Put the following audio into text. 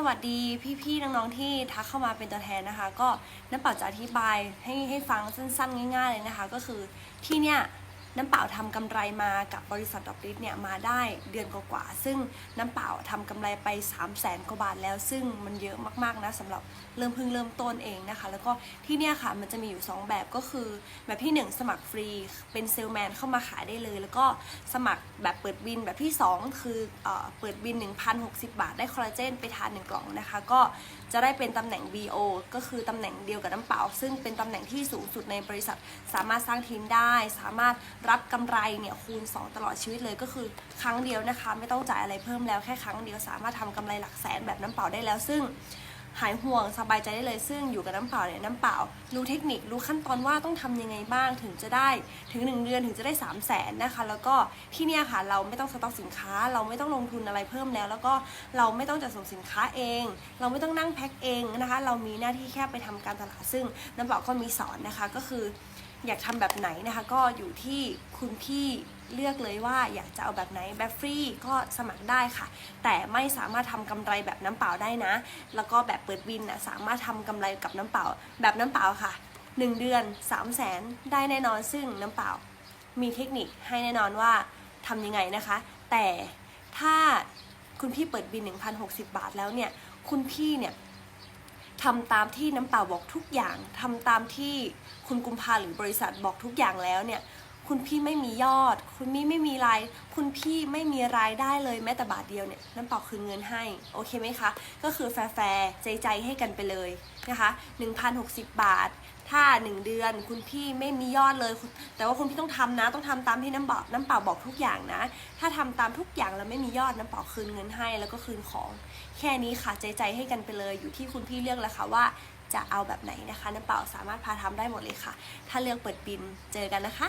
สวัสดีพี่ๆน้องๆที่ทักเข้ามาเป็นตัวแทนนะคะ ก็น้ำเป่าจะอธิบายให้ให้ฟังสั้นๆ ง่าย ๆ เลยนะคะ ก็คือที่เนี่ย น้ำเปล่าทำกำไรมากับบริษัทดอกลิสเนี่ยมาได้เดือนกว่าๆซึ่งน้ำเปล่าทำกำไรไป3 0 0แสนกว่าบาทแล้ว ซึ่งมันเยอะมากๆนะสำหรับเริ่มเพิ่งเริ่มต้นเองนะคะ แล้วก็ที่เนี่ยค่ะมันจะมีอยู่ 2 แบบก็คือ แบบที่ 1 สมัครฟรีเป็นเซลแมนเข้ามาขายได้เลย แล้วก็สมัครแบบเปิดบินแบบที่ 2 คือเออเปิดบิน 1,060 บาท ได้คอลลาเจนไปทาน1กล่องนะคะ ก็จะได้เป็นตำแหน่ง VO ก็คือตำแหน่งเดียวกับน้ำเปล่า ซึ่งเป็นตำแหน่งที่สูงสุดในบริษัท สามารถสร้างทีมได้ สามารถรับกำไรเนี่ยคูณ 2 ตลอดชีวิตเลยก็คือครั้งเดียวนะคะ ไม่ต้องจ่ายอะไรเพิ่มแล้วแค่ครั้งเดียวสามารถทำกำไรหลักแสนแบบน้ำเปล่าได้แล้ว ซึ่งหายห่วงสบายใจได้เลยซึ่งอยู่กับน้ำเปล่าเนี่ยน้ำเปล่า รู้เทคนิครู้ขั้นตอนว่าต้องทำยังไงบ้างถึงจะได้ถึง 1 เดือนถึงจะได้ 3 0 0แสนนะคะ แล้วก็ที่เนี่ยค่ะเราไม่ต้องสต็อกสินค้า เราไม่ต้องลงทุนอะไรเพิ่มแล้ว แล้วก็เราไม่ต้องจัดส่งสินค้าเอง เราไม่ต้องนั่งแพ็คเองนะคะ เรามีหน้าที่แค่ไปทำการตลาดซึ่งน้ำเปล่าก็มีสอนนะคะก็คืออยากทำแบบไหนนะคะ ก็อยู่ที่คุณพี่เลือกเลยว่าอยากจะเอาแบบไหนแบบฟรีก็สมัครได้ค่ะ แต่ไม่สามารถทำกำไรแบบน้ำเปล่าได้นะ แล้วก็แบบเปิดบินนะสามารถทำกำไรกับน้ำเปล่า แบบน้ำเปล่าค่ะ 1 เดือน 3 0 0แสนได้แน่นอนซึ่งน้ำเปล่า มีเทคนิคให้แน่นอนว่าทำยังไงนะคะ แต่ถ้าคุณพี่เปิดบิน 1,060 บาทแล้วเนี่ย คุณพี่เนี่ย ทำตามที่น้ำเปล่าบอกทุกอย่างทำตามที่คุณกุมภาหรือบริษัทบอกทุกอย่างแล้วเนี่ย คุณพี่ไม่มียอด คุณพี่ไม่มีราย คุณพี่ไม่มีรายได้เลยแม้แต่บาทเดียวเนี่ยน้ำเปล่าคืนเงินให้ โอเคไหมคะ ก็คือแฟร์ใจใจให้กันไปเลยนะคะ1,060 บาท ถ้า 1 เดือนคุณพี่ไม่มียอดเลย แต่ว่าคุณพี่ต้องทำนะ ต้องทำตามที่น้ำเปล่าน้ำเปล่าบอกทุกอย่างนะ ถ้าทำตามทุกอย่างแล้วไม่มียอดน้ำเปล่าคืนเงินให้แล้วก็คืนของ แค่นี้ค่ะใจใจให้กันไปเลยอยู่ที่คุณพี่เลือกแล้วค่ะว่าจะเอาแบบไหนนะคะน้ำเปล่าสามารถพาทำได้หมดเลยค่ะ ถ้าเลือกเปิดบินเจอกันนะคะ